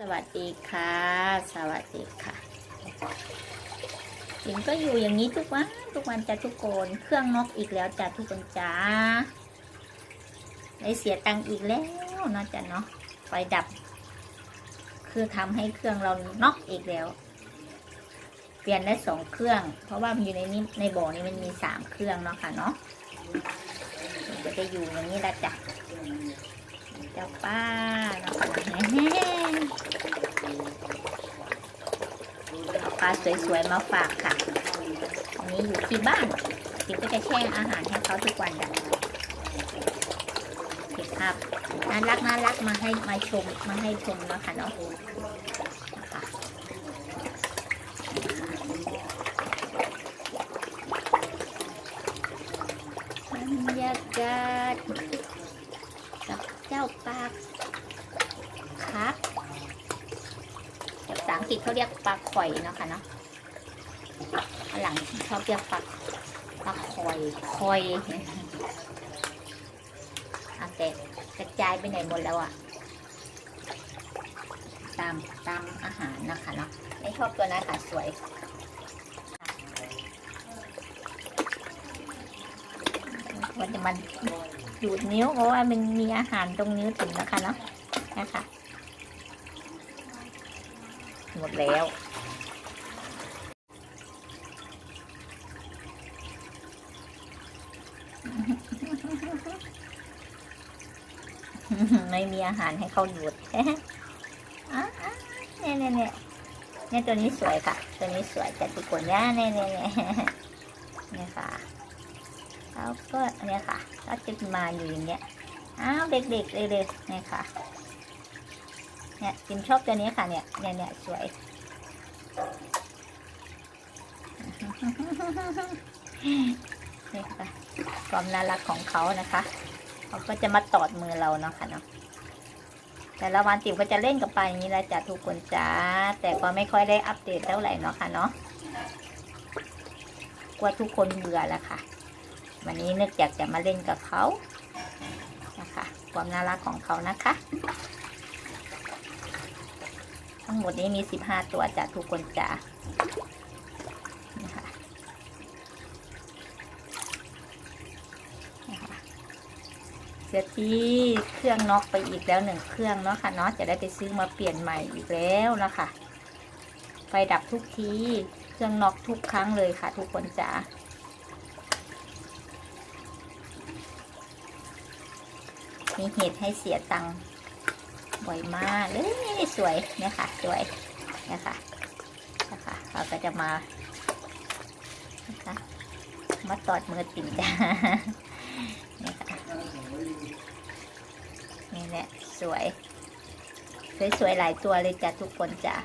สวัสดีค่ะ สวัสดีค่ะจิงก็อยู่อย่างนี้ทุกวันทุกวันจะทุกคนเครื่องนอกอีกแล้วจ้ะทุกคนจ้าได้เสียตังค์อีกแล้วนาะจ้ะเนาะไฟดับ คือทำให้เครื่องเราน็อกอีกแล้ว เปลี่ยนได้สองเครื่อง เพราะว่ามันอยู่ในนี้ในบ่อนี้มันมีสามเครื่องเนาะค่ะเนาะจะได้อยู่อย่างนี้ละจ้ะเจ้าป้าเนาะค่ะเอาป ลาสวยๆมาฝากค่ะ อันนี้อยู่ที่บ้านจิ๋วก็จะแช่อาหารให้เขาทุกวันจ้ะเก็บภาพน่ารักน่ารักมาให้มาชมมาให้ชมเนาะค่ะเนาะบรรยากาศกับเจ้าปาครับภาษา อังกฤษเขาเรียกปลาข่อยเนาะค่ะเนาะฝรั่งชอบเรียกปลาปลาข่อยข่อยอาแต่กระจายไปไหนหมดแล้วอะตามตามอาหารนะคะเนาะไม่ชอบตัวนั้นค่ะสวยมันจะมันดูดนิ้วเพราะว่ามันมีอาหารตรงนิ้วถึงนะคะเนาะนะคะ หมดแล้ว ไม่มีอาหารให้เขาดูดเนี่ยเนี่ยเนี่ยเนี่ยตัวนี้สวยค่ะ ตัวนี้สวยจัดทุกคนเนี่ยเนี่ยเนี่ยเนี่ยเนี่ยค่ะแล้วก็เนี่ยค่ะ ก็จะมาอยู่อย่างเงี้ย อ้าวเด็กๆเลยเลยเนี่ยค่ะ เนี่ยจิมชอบตัวนี้ค่ะเนี่ยเนี่ยเนี่ยสวย นี่ค่ะความน่ารักของเขานะคะเขาก็จะมาตอดมือเราเนาะค่ะเนาะแต่ละวันติ๋วก็จะเล่นกับปลาอย่างนี้แหละจ้ะทุกคนจ้าแต่ก็ไม่ค่อยได้อัปเดตเท่าไหร่เนาะค่ะเนาะกลัวทุกคนเบื่อแล้วค่ะ วันนี้นึกอยากจะมาเล่นกับเขานะคะ ความน่ารักของเขานะคะ ทั้งหมดนี้มีสิบห้าตัวจ้ะทุกคนจ้านะคะนะคะเสียทีเครื่องน็อกไปอีกแล้วหนึ่งเครื่องเนาะค่ะเนาะจะได้ไปซื้อมาเปลี่ยนใหม่อีกแล้วนะคะไฟดับทุกทีเครื่องน็อกทุกครั้งเลยค่ะ ทุกคนจ้ามีเหตุให้เสียตังค์ บ่อยมากเลยสวยเนี่ยค่ะ สวยเนี่ยค่ะนะคะเราก็จะมานะคะมาตอดมือติ่มจ้าเนี่ยค่ะนี่แหละสวย สวยๆหลายตัวเลยจ้ะทุกคนจ้ะ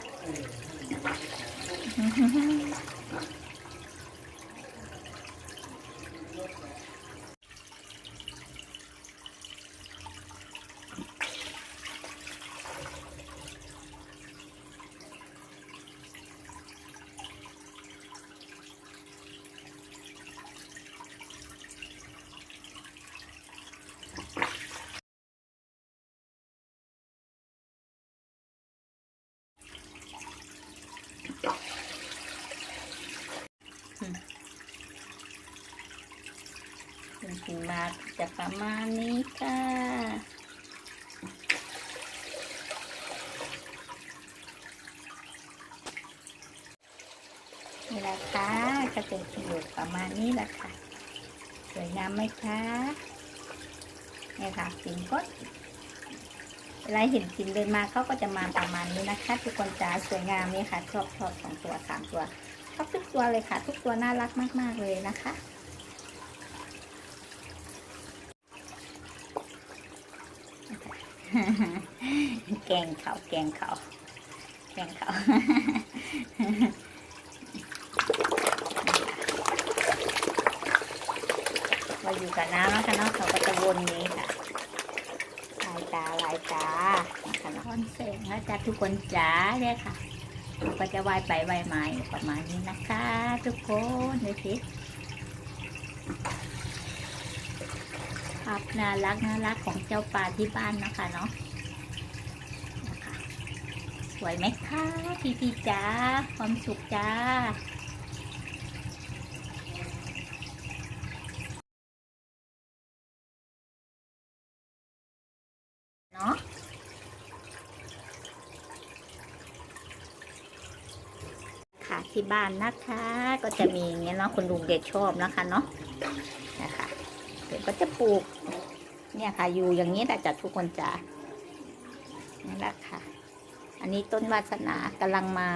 จริงๆมาจะประมาณนี้ค่ะ นี่แหละค่ะก็เป็นอยู่ประมาณนี้แหละค่ะสวยงามไหมคะนี่ค่ะสิงก็เวลาเห็นสิงเดินมาเขาก็จะมาประมาณนี้นะคะ ทุกคนจ๋าสวยงามนี่ค่ะชอบชอบสองตัวสามตัวชอบทุกตัวเลยค่ะ ทุกตัวน่ารักมาก ๆ เลยนะคะ แกงเขาแกงเขาแกงเขาเราอยู่กับน้ำนะคะเนาะเขาก็จะวนนี้ค่ะลายตาลายตานะคะเนาะคอนเซ็ปต์นะจ๊ะทุกคนจ๋าเนี่ยค่ะเขาก็จะว่ายไปว่ายมาประมาณนี้นะคะ ทุกคนดูสิ ภาพน่ารักน่ารักของเจ้าปลาที่บ้านนะคะเนาะนะคะสวยไหมคะพี่พี่ๆจ้าความสุขจ้าเนาะค่ะที่บ้านนะคะ ก็จะมีอย่างเงี้ยเนาะคุณลุงเด็กชอบนะคะเนาะนะคะ เดี๋ยวก็จะปลูก เนี่ยค่ะอยู่อย่างนี้แหละจ้ะทุกคนจ้ะนี่แหละค่ะ อันนี้ต้นวาสนากำลังมา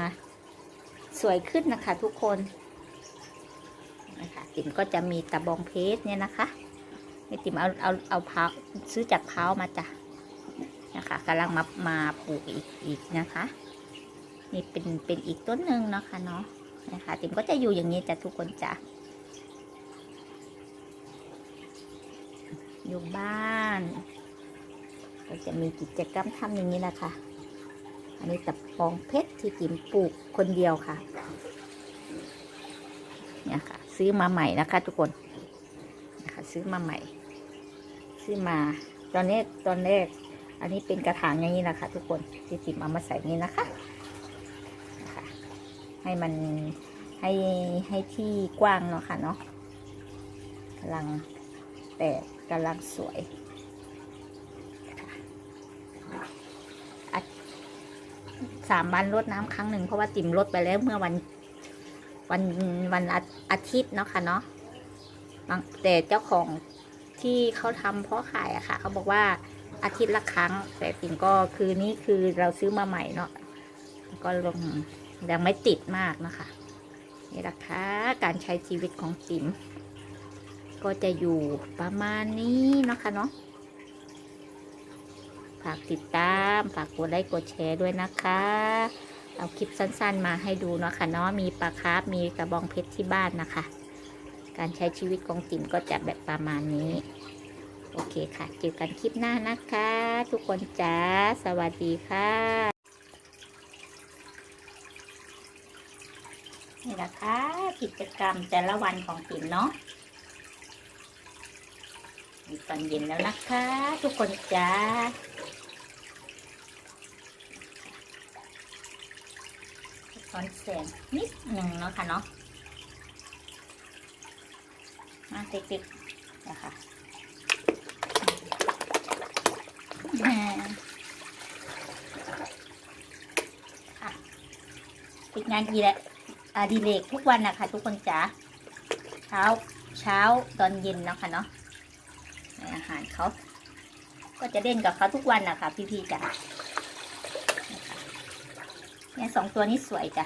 สวยขึ้นนะคะ ทุกคนนะคะติ๋มก็จะมีตะบองเพชรเนี่ยนะคะนี่ติ๋มเอาเอาเอาเผาซื้อจากเผามาจ้ะนะคะกำลังมามาปลูกอีกอีกนะคะ นี่เป็นเป็นอีกต้นหนึ่งนะคะเนาะนะคะติ๋มก็จะอยู่อย่างนี้จ้ะทุกคนจ้ะ อยู่บ้าน ก็จะมีกิจกรรมทำอย่างนี้แหละค่ะอันนี้ตะปองเพชรที่ติ๋มปลูกคนเดียวค่ะ เนี่ยค่ะ ซื้อมาใหม่นะคะ ทุกคนนะคะซื้อมาใหม่ ซื้อมา ตอนนี้ตอนแรก อันนี้เป็นกระถางอย่างนี้นะคะ ทุกคนที่จิบเอามาใส่นี้นะคะนะคะให้มันให้ให้ที่กว้างเนาะค่ะเนาะกำลังแตก กำลังสวยสามวันรดน้ำครั้งหนึ่งเพราะว่าติ่มรดไปแล้วเมื่อวันวันวันอาทิตย์เนาะค่ะเนาะบางแต่เจ้าของที่เขาทำเพาะขายอะค่ะ เขาบอกว่าอาทิตย์ละครั้ง แต่ติ่มก็คือนี่คือเราซื้อมาใหม่เนาะก็ลงยังไม่ติดมากนะคะนี่แหละค่ะการใช้ชีวิตของติ๋ม ก็จะอยู่ประมาณนี้นะคะเนาะฝากติดตามฝากกดไลค์กดแชร์ด้วยนะคะ เอาคลิปสั้นๆมาให้ดูเนาะค่ะเนาะมีปลาคาร์ฟมีกระบองเพชรที่บ้านนะคะ การใช้ชีวิตของติ๋มก็จะแบบประมาณนี้ โอเคค่ะ เจอกันคลิปหน้านะคะ ทุกคนจ้าสวัสดีค่ะนี่นะคะกิจกรรมแต่ละวันของติ๋มเนาะ ตอนเย็นแล้วนะคะ ทุกคนจ้าตอนแสงนิดหนึ่งเนาะค่ะเนาะมาติ๊กๆนะคะอ่าค่ะเป็นงานอีแหละอดีเลกทุกวันนะคะทุกคนจ๋าเช้าเช้าตอนเย็นเนาะค่ะเนาะ อาหารเขาก็จะเล่นกับเขาทุกวันนะคะพี่ๆจ้ะเนี่ยสองตัวนี้สวยจ้ะ